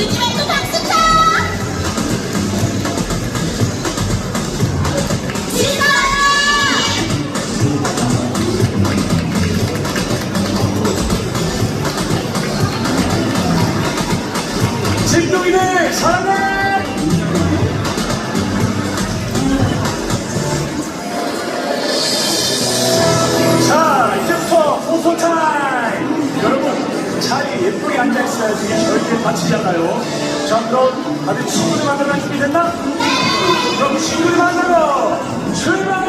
주지 말고 박수 쳐! 진동이네 사랑해 있어야지 절대 다치잖아요. 자 그럼 다들 친구를 만나러 준비됐나? 그럼 친구를 만나러 출발!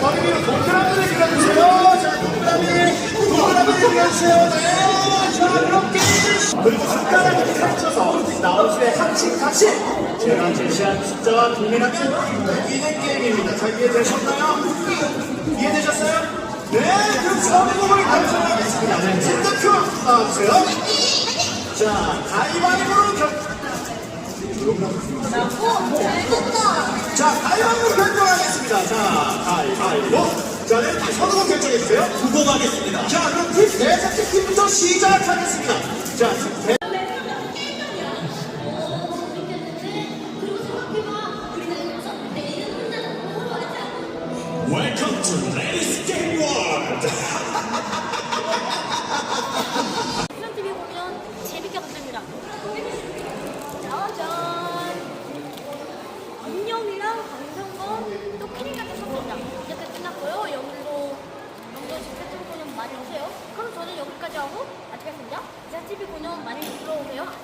머리 위로 동그 제가 제시한 숫자와 동일하면 이기는 게임입니다. 자, 이해되셨나요? 이해되셨어요? 네, 그럼 선곡을 결정하겠습니다. 네, 진짜큐 나와주세요. 자, 가위바위보로 결 자, 가위바위보 결정하겠습니다. 자, 가위바위보. 자, 여러분 다 서로 결정했어요? 두고 가겠습니다. 자, 그럼 그 팀 대사팀 팀부터 시작하겠습니다. 자, 대... Welcome to 생겨하고 어떻게 생겨? 이사 TV 공연 많이 들어오세요.